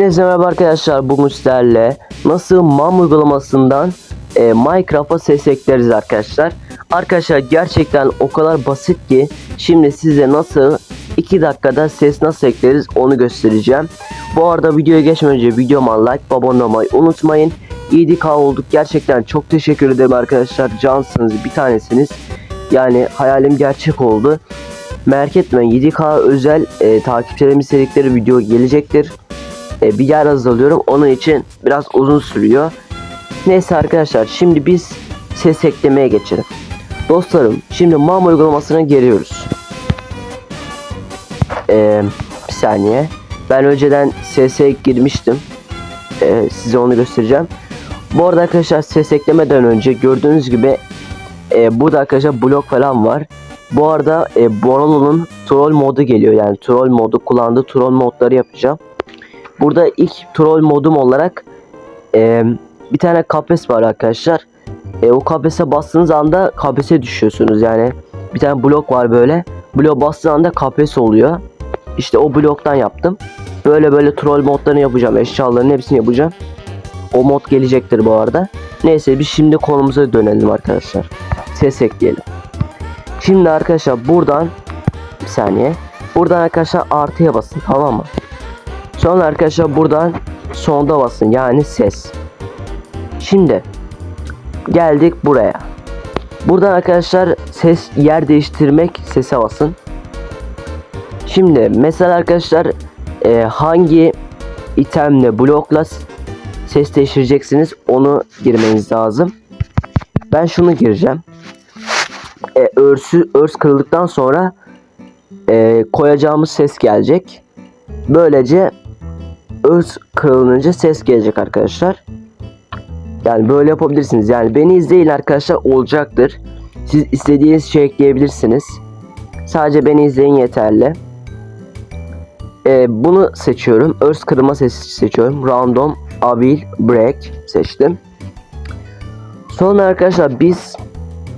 Herkese merhaba arkadaşlar bugün sizlerle nasıl MAM uygulamasından e, Minecraft'a ses ekleriz arkadaşlar. Arkadaşlar gerçekten o kadar basit ki şimdi size nasıl 2 dakikada ses nasıl ekleriz onu göstereceğim. Bu arada videoya geçmeden önce videoma like abone olmayı unutmayın. 7K olduk gerçekten çok teşekkür ederim arkadaşlar cansınız bir tanesiniz. Yani hayalim gerçek oldu. Merak etmeyin 7K özel e, takipçilerim istedikleri video gelecektir e, bir yer hazırlıyorum. Onun için biraz uzun sürüyor. Neyse arkadaşlar şimdi biz ses eklemeye geçelim. Dostlarım şimdi MAM uygulamasına giriyoruz. Ee, bir saniye. Ben önceden sese girmiştim. Ee, size onu göstereceğim. Bu arada arkadaşlar ses eklemeden önce gördüğünüz gibi e, burada arkadaşlar blok falan var. Bu arada e, Borolo'nun troll modu geliyor. Yani troll modu kullandığı troll modları yapacağım. Burada ilk troll modum olarak e, bir tane kafes var arkadaşlar. E, o kafese bastığınız anda kafese düşüyorsunuz yani. Bir tane blok var böyle. Blok bastığı anda kafes oluyor. İşte o bloktan yaptım. Böyle böyle troll modlarını yapacağım. Eşyaların hepsini yapacağım. O mod gelecektir bu arada. Neyse biz şimdi konumuza dönelim arkadaşlar. Ses ekleyelim. Şimdi arkadaşlar buradan bir saniye. Buradan arkadaşlar artıya basın tamam mı? Sonra arkadaşlar buradan sonda basın yani ses. Şimdi geldik buraya. Buradan arkadaşlar ses yer değiştirmek sese basın. Şimdi mesela arkadaşlar e, hangi itemle blokla ses değiştireceksiniz onu girmeniz lazım. Ben şunu gireceğim. E, örsü örs kırıldıktan sonra e, koyacağımız ses gelecek. Böylece öz kırılınca ses gelecek arkadaşlar. Yani böyle yapabilirsiniz. Yani beni izleyin arkadaşlar olacaktır. Siz istediğiniz şey ekleyebilirsiniz. Sadece beni izleyin yeterli. Ee, bunu seçiyorum. Öz kırılma sesi seçiyorum. Random Abil Break seçtim. Sonra arkadaşlar biz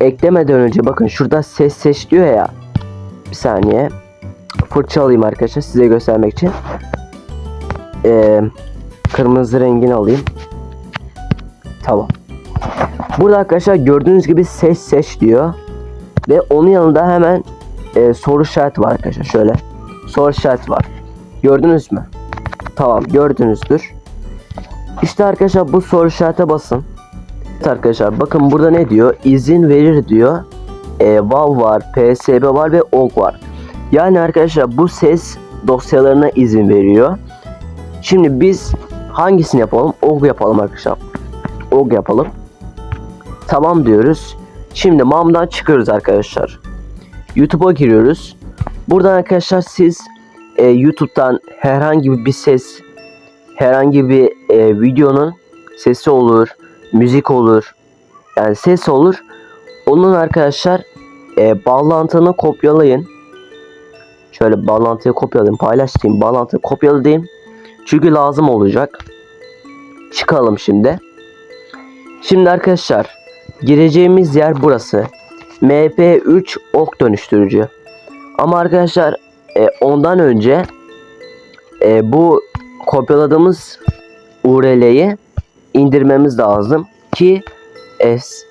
eklemeden önce bakın şurada ses seç diyor ya. Bir saniye. Fırça alayım arkadaşlar size göstermek için. Ee, kırmızı rengini alayım. Tamam. Burada arkadaşlar gördüğünüz gibi ses seç diyor. Ve onun yanında hemen e, soru işareti var arkadaşlar. Şöyle. Soru işareti var. Gördünüz mü? Tamam gördünüzdür. İşte arkadaşlar bu soru işarete basın. Evet arkadaşlar bakın burada ne diyor? İzin verir diyor. E, WAV var, PSB var ve OG var. Yani arkadaşlar bu ses dosyalarına izin veriyor. Şimdi biz hangisini yapalım? OG yapalım arkadaşlar. OG yapalım. Tamam diyoruz. Şimdi MAM'dan çıkıyoruz arkadaşlar. YouTube'a giriyoruz. Buradan arkadaşlar siz e, YouTube'dan herhangi bir ses, herhangi bir e, videonun sesi olur, müzik olur, yani ses olur. Onun arkadaşlar e, bağlantını kopyalayın. Şöyle bağlantıyı kopyalayayım, paylaşayım, bağlantıyı kopyalayayım. Çünkü lazım olacak. Çıkalım şimdi. Şimdi arkadaşlar gireceğimiz yer burası. MP3 ok dönüştürücü. Ama arkadaşlar e, ondan önce e, bu kopyaladığımız URL'yi indirmemiz lazım ki e, s-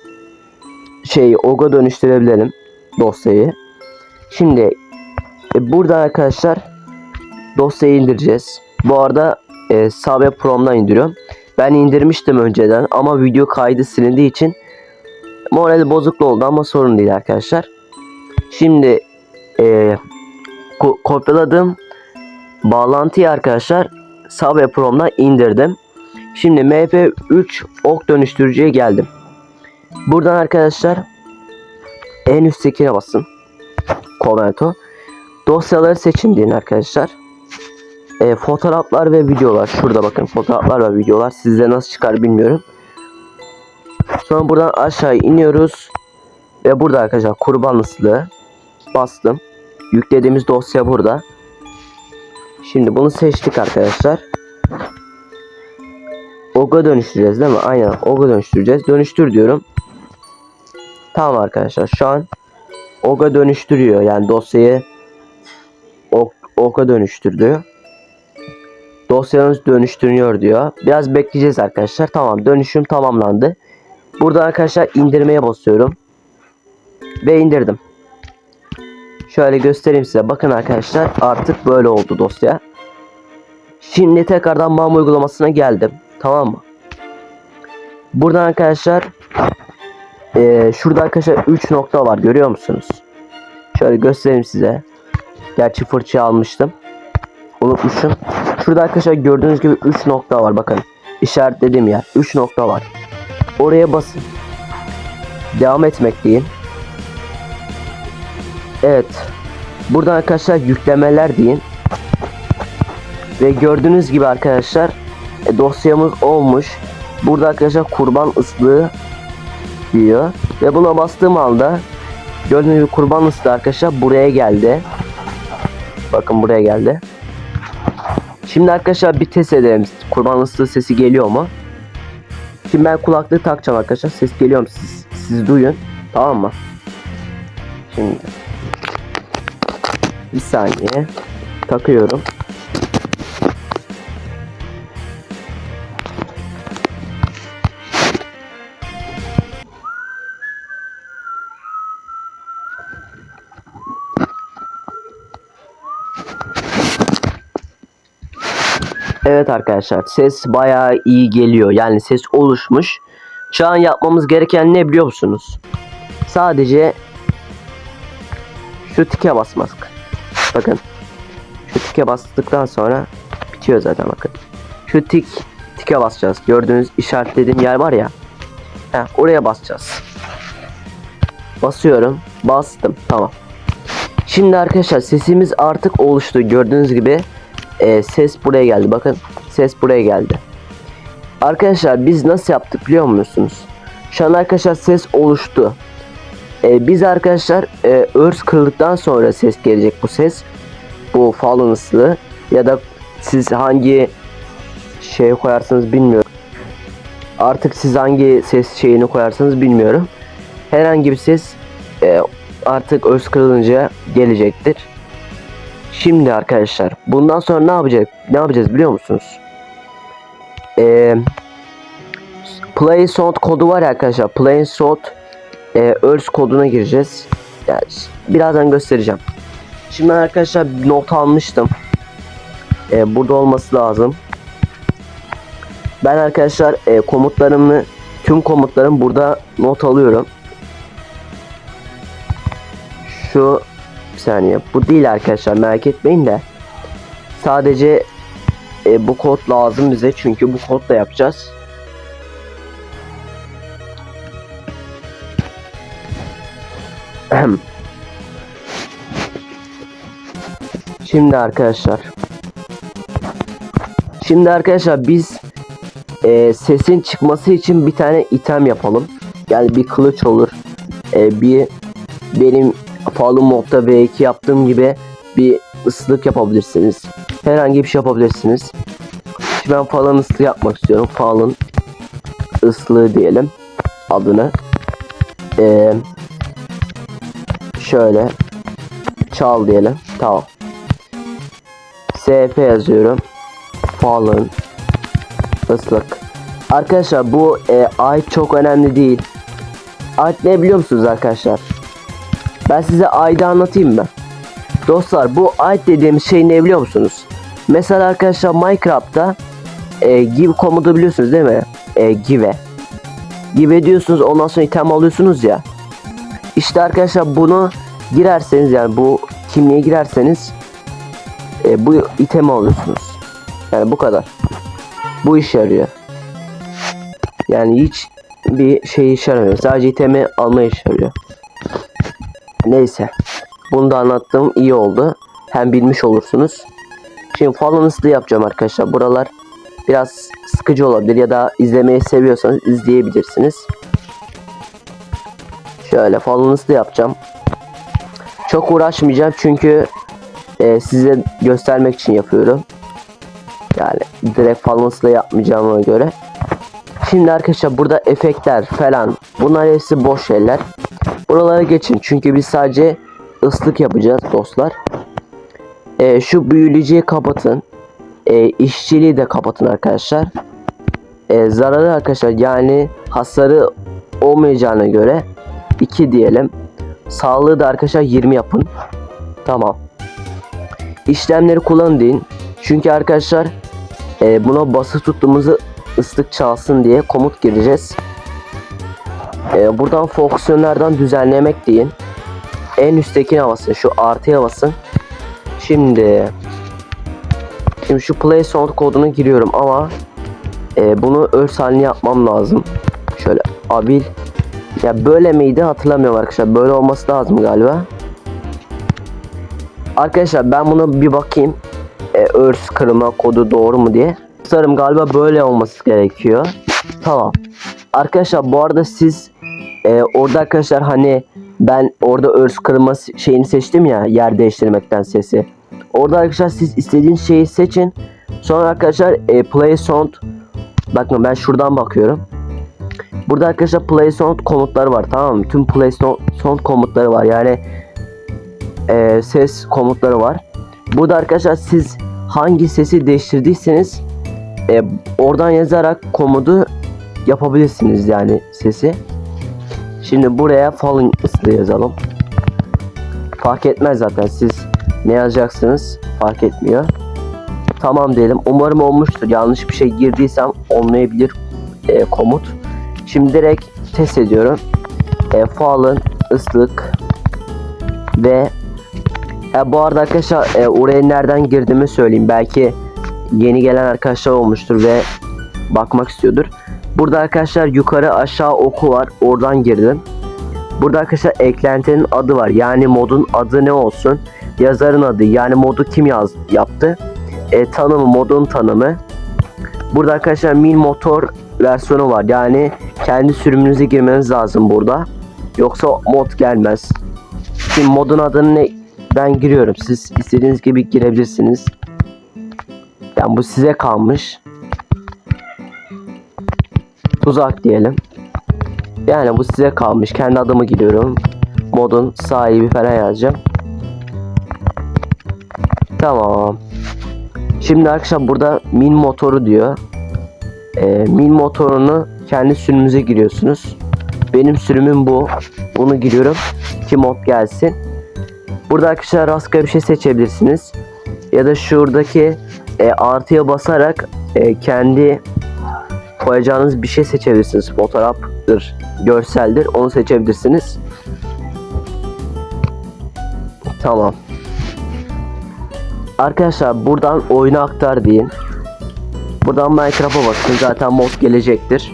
şey OG'a dönüştürebilelim dosyayı. Şimdi e, burada arkadaşlar dosyayı indireceğiz. Bu arada e, Sabe Pro'mdan indiriyorum. Ben indirmiştim önceden ama video kaydı silindiği için morali bozuklu oldu ama sorun değil arkadaşlar. Şimdi e, ko- kopyaladım bağlantıyı arkadaşlar Sabe Pro'mdan indirdim. Şimdi MP3 ok dönüştürücüye geldim. Buradan arkadaşlar en üsttekine basın. Komento. Dosyaları seçin deyin arkadaşlar. E, fotoğraflar ve videolar. Şurada bakın fotoğraflar ve videolar. Sizde nasıl çıkar bilmiyorum. Sonra buradan aşağı iniyoruz. Ve burada arkadaşlar kurban ıslığı. Bastım. Yüklediğimiz dosya burada. Şimdi bunu seçtik arkadaşlar. OG'a dönüştüreceğiz değil mi? Aynen OG'a dönüştüreceğiz. Dönüştür diyorum. Tamam arkadaşlar şu an OG'a dönüştürüyor. Yani dosyayı OG, OG'a dönüştürdü. Dosyanız dönüştürüyor diyor. Biraz bekleyeceğiz arkadaşlar. Tamam dönüşüm tamamlandı. Burada arkadaşlar indirmeye basıyorum. Ve indirdim. Şöyle göstereyim size. Bakın arkadaşlar artık böyle oldu dosya. Şimdi tekrardan MAM uygulamasına geldim. Tamam mı? Buradan arkadaşlar eee, şurada arkadaşlar 3 nokta var görüyor musunuz? Şöyle göstereyim size. Gerçi fırça almıştım. Unutmuşum. Şurada arkadaşlar gördüğünüz gibi 3 nokta var bakın. İşaretledim ya. 3 nokta var. Oraya basın. Devam etmek deyin. Evet. Buradan arkadaşlar yüklemeler deyin. Ve gördüğünüz gibi arkadaşlar e, dosyamız olmuş. Burada arkadaşlar kurban ıslığı diyor. Ve buna bastığım anda gördüğünüz gibi kurban ıslığı arkadaşlar buraya geldi. Bakın buraya geldi. Şimdi arkadaşlar bir test edelim. Kurban ıslığı sesi geliyor mu? Şimdi ben kulaklığı takacağım arkadaşlar. Ses geliyor mu? Siz, siz duyun. Tamam mı? Şimdi. Bir saniye. Takıyorum. Evet arkadaşlar ses bayağı iyi geliyor. Yani ses oluşmuş. Şu an yapmamız gereken ne biliyor musunuz? Sadece şu tike basmak. Bakın. Şu tike bastıktan sonra bitiyor zaten bakın. Şu tik tike basacağız. Gördüğünüz işaretlediğim yer var ya. Heh, oraya basacağız. Basıyorum. Bastım. Tamam. Şimdi arkadaşlar sesimiz artık oluştu. Gördüğünüz gibi e, ses buraya geldi. Bakın ses buraya geldi. Arkadaşlar biz nasıl yaptık biliyor musunuz? Şu an arkadaşlar ses oluştu. E, biz arkadaşlar e, örs kırıldıktan sonra ses gelecek bu ses. Bu falun ıslığı ya da siz hangi şey koyarsanız bilmiyorum. Artık siz hangi ses şeyini koyarsanız bilmiyorum. Herhangi bir ses e, artık örs kırılınca gelecektir. Şimdi arkadaşlar bundan sonra ne yapacak? Ne yapacağız biliyor musunuz? Ee, play sound kodu var ya arkadaşlar. Play sound e, örs koduna gireceğiz. Yani birazdan göstereceğim. Şimdi arkadaşlar not almıştım. Ee, burada olması lazım. Ben arkadaşlar e, komutlarımı tüm komutlarım burada not alıyorum. Şu saniye. Bu değil arkadaşlar merak etmeyin de. Sadece e, bu kod lazım bize çünkü bu kodla yapacağız. Şimdi arkadaşlar. Şimdi arkadaşlar biz e, sesin çıkması için bir tane item yapalım. Yani bir kılıç olur. E, bir benim Falun modda V2 yaptığım gibi bir ıslık yapabilirsiniz. Herhangi bir şey yapabilirsiniz. Şimdi ben falan ıslığı yapmak istiyorum. Falun ıslığı diyelim adını. Ee, şöyle çal diyelim. Tamam. SP yazıyorum. Falun ıslık. Arkadaşlar bu e, ait çok önemli değil. Ait ne biliyor musunuz arkadaşlar? Ben size ayda anlatayım mı? Dostlar bu ait dediğimiz şey ne biliyor musunuz? Mesela arkadaşlar Minecraft'ta e, give komutu biliyorsunuz değil mi? E, give. Give diyorsunuz ondan sonra item alıyorsunuz ya. İşte arkadaşlar bunu girerseniz yani bu kimliğe girerseniz e, bu itemi alıyorsunuz. Yani bu kadar. Bu işe yarıyor. Yani hiç bir şey işe yaramıyor. Sadece itemi almaya işe yarıyor. Neyse. Bunu da anlattım. iyi oldu. Hem bilmiş olursunuz. Şimdi falan ıslı yapacağım arkadaşlar. Buralar biraz sıkıcı olabilir ya da izlemeyi seviyorsanız izleyebilirsiniz. Şöyle falan ıslı yapacağım. Çok uğraşmayacağım çünkü e, size göstermek için yapıyorum. Yani direkt falan ıslı yapmayacağıma göre. Şimdi arkadaşlar burada efektler falan bunlar hepsi boş şeyler. Buralara geçin çünkü biz sadece ıslık yapacağız dostlar. Ee, şu büyüleyiciyi kapatın. E, işçiliği de kapatın arkadaşlar. E, zararı arkadaşlar yani hasarı olmayacağına göre 2 diyelim. Sağlığı da arkadaşlar 20 yapın. Tamam. İşlemleri kullanın deyin. Çünkü arkadaşlar e, buna bası tuttuğumuzu ıslık çalsın diye komut gireceğiz. E, buradan fonksiyonlardan düzenlemek deyin. En üsttekine basın. Şu artıya basın. Şimdi Şimdi şu play sound kodunu giriyorum ama e, bunu örs halini yapmam lazım. Şöyle abil ya böyle miydi hatırlamıyorum arkadaşlar. Böyle olması lazım galiba. Arkadaşlar ben buna bir bakayım. E, örs kırma kodu doğru mu diye. Sanırım galiba böyle olması gerekiyor. Tamam. Arkadaşlar bu arada siz e, orada arkadaşlar hani ben orada örs kırma şeyini seçtim ya yer değiştirmekten sesi. Orada arkadaşlar siz istediğiniz şeyi seçin. Sonra arkadaşlar e, play sound bakın ben şuradan bakıyorum. Burada arkadaşlar play sound komutları var tamam mı? Tüm play sound komutları var. Yani e, ses komutları var. Burada arkadaşlar siz hangi sesi değiştirdiyseniz e, oradan yazarak komutu yapabilirsiniz yani sesi. Şimdi buraya fallen ıslı yazalım. Fark etmez zaten siz ne yazacaksınız fark etmiyor. Tamam diyelim. Umarım olmuştur. Yanlış bir şey girdiysem olmayabilir e, komut. Şimdi direkt test ediyorum. E, fallen ıslık ve e, bu arada arkadaşlar e, oraya nereden girdiğimi söyleyeyim. Belki yeni gelen arkadaşlar olmuştur ve bakmak istiyordur. Burada arkadaşlar yukarı aşağı oku var. Oradan girdim. Burada arkadaşlar eklentinin adı var. Yani modun adı ne olsun? Yazarın adı. Yani modu kim yaz yaptı? E, tanımı, modun tanımı. Burada arkadaşlar min motor versiyonu var. Yani kendi sürümünüze girmeniz lazım burada. Yoksa mod gelmez. Şimdi modun adını ne? Ben giriyorum. Siz istediğiniz gibi girebilirsiniz. Yani bu size kalmış. Tuzak diyelim. Yani bu size kalmış. Kendi adımı giriyorum. Modun sahibi falan yazacağım. Tamam. Şimdi arkadaşlar burada min motoru diyor. Ee, min motorunu kendi sürümünüze giriyorsunuz. Benim sürümüm bu. Bunu giriyorum ki mod gelsin. Burada arkadaşlar rastgele bir şey seçebilirsiniz. Ya da şuradaki e, artıya basarak e, kendi koyacağınız bir şey seçebilirsiniz. Fotoğraftır, görseldir. Onu seçebilirsiniz. Tamam. Arkadaşlar buradan oyunu aktar deyin. Buradan Minecraft'a bakın. Zaten mod gelecektir.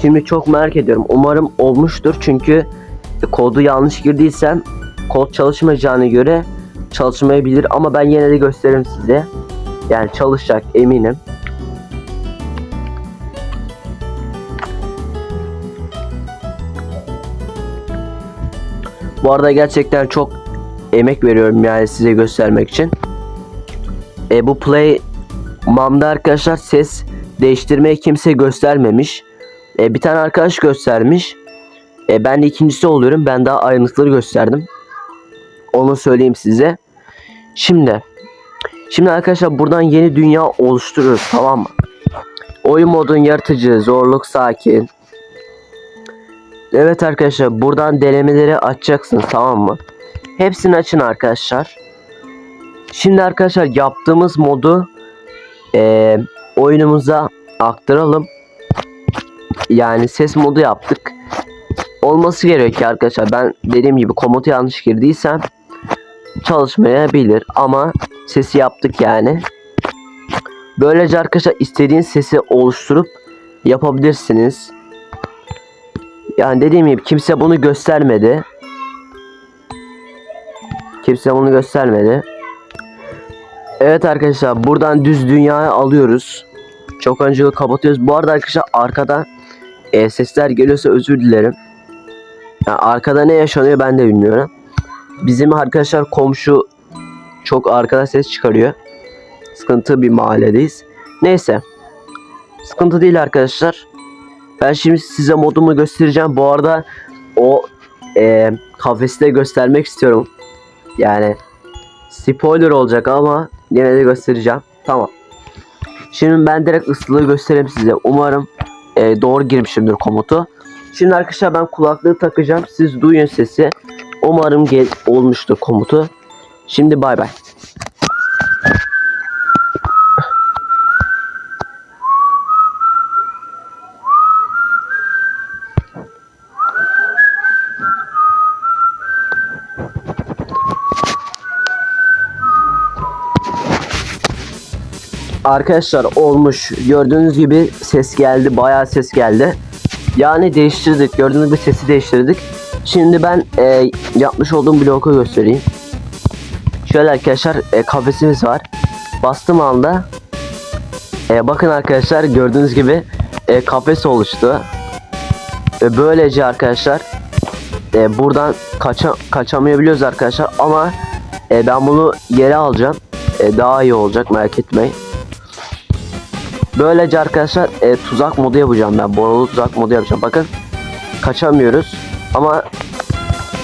Şimdi çok merak ediyorum. Umarım olmuştur. Çünkü kodu yanlış girdiysem kod çalışmayacağına göre çalışmayabilir. Ama ben yine de gösteririm size. Yani çalışacak eminim. Bu arada gerçekten çok emek veriyorum yani size göstermek için. E, bu play mamda arkadaşlar ses değiştirmeyi kimse göstermemiş. E, bir tane arkadaş göstermiş. E, ben de ikincisi oluyorum. Ben daha ayrıntıları gösterdim. Onu söyleyeyim size. Şimdi Şimdi arkadaşlar buradan yeni dünya oluşturuyoruz tamam mı? Oyun modun yaratıcı, zorluk sakin. Evet arkadaşlar buradan denemeleri açacaksınız tamam mı? Hepsini açın arkadaşlar. Şimdi arkadaşlar yaptığımız modu e, oyunumuza aktaralım. Yani ses modu yaptık. Olması gerekiyor arkadaşlar. Ben dediğim gibi komutu yanlış girdiysem çalışmayabilir ama sesi yaptık yani. Böylece arkadaşlar istediğiniz sesi oluşturup yapabilirsiniz. Yani dediğim gibi kimse bunu göstermedi. Kimse bunu göstermedi. Evet arkadaşlar buradan düz dünyaya alıyoruz. Çok önce kapatıyoruz. Bu arada arkadaşlar arkada e, sesler geliyorsa özür dilerim. Yani arkada ne yaşanıyor ben de bilmiyorum. Bizim arkadaşlar komşu çok arkada ses çıkarıyor. Sıkıntı bir mahalledeyiz. Neyse. Sıkıntı değil arkadaşlar. Ben şimdi size modumu göstereceğim. Bu arada o e, kafesi de göstermek istiyorum. Yani spoiler olacak ama yine de göstereceğim. Tamam. Şimdi ben direkt ıslığı göstereyim size. Umarım e, doğru girmişimdir komutu. Şimdi arkadaşlar ben kulaklığı takacağım. Siz duyun sesi. Umarım gel olmuştur komutu. Şimdi bay bay. Arkadaşlar olmuş. Gördüğünüz gibi ses geldi. Bayağı ses geldi. Yani değiştirdik. Gördüğünüz gibi sesi değiştirdik. Şimdi ben e, yapmış olduğum bloku göstereyim. Şöyle arkadaşlar e, kafesimiz var. Bastığım anda e, bakın arkadaşlar gördüğünüz gibi e, kafes oluştu. Ve böylece arkadaşlar e, buradan kaça kaçamayabiliyoruz arkadaşlar ama e, ben bunu yere alacağım. E, daha iyi olacak merak etmeyin. Böylece arkadaşlar e, tuzak modu yapacağım ben. Boralı tuzak modu yapacağım. Bakın kaçamıyoruz. Ama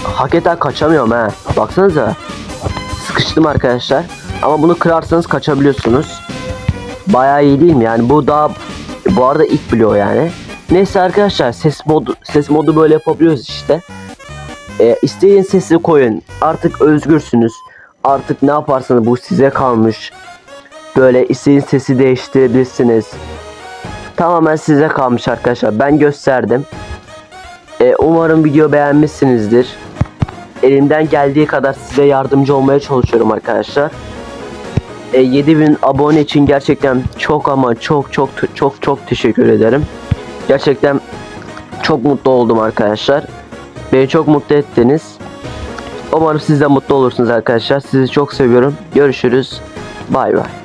hakikaten kaçamıyorum he. Baksanıza. Sıkıştım arkadaşlar. Ama bunu kırarsanız kaçabiliyorsunuz. Bayağı iyi değil mi? Yani bu daha bu arada ilk bloğu yani. Neyse arkadaşlar ses modu ses modu böyle yapabiliyoruz işte. E, isteyen sesi koyun. Artık özgürsünüz. Artık ne yaparsanız bu size kalmış. Böyle istediğiniz sesi değiştirebilirsiniz. Tamamen size kalmış arkadaşlar. Ben gösterdim. E, umarım video beğenmişsinizdir. Elimden geldiği kadar size yardımcı olmaya çalışıyorum arkadaşlar. E, 7000 abone için gerçekten çok ama çok çok çok çok teşekkür ederim. Gerçekten çok mutlu oldum arkadaşlar. Beni çok mutlu ettiniz. Umarım siz de mutlu olursunuz arkadaşlar. Sizi çok seviyorum. Görüşürüz. Bay bay.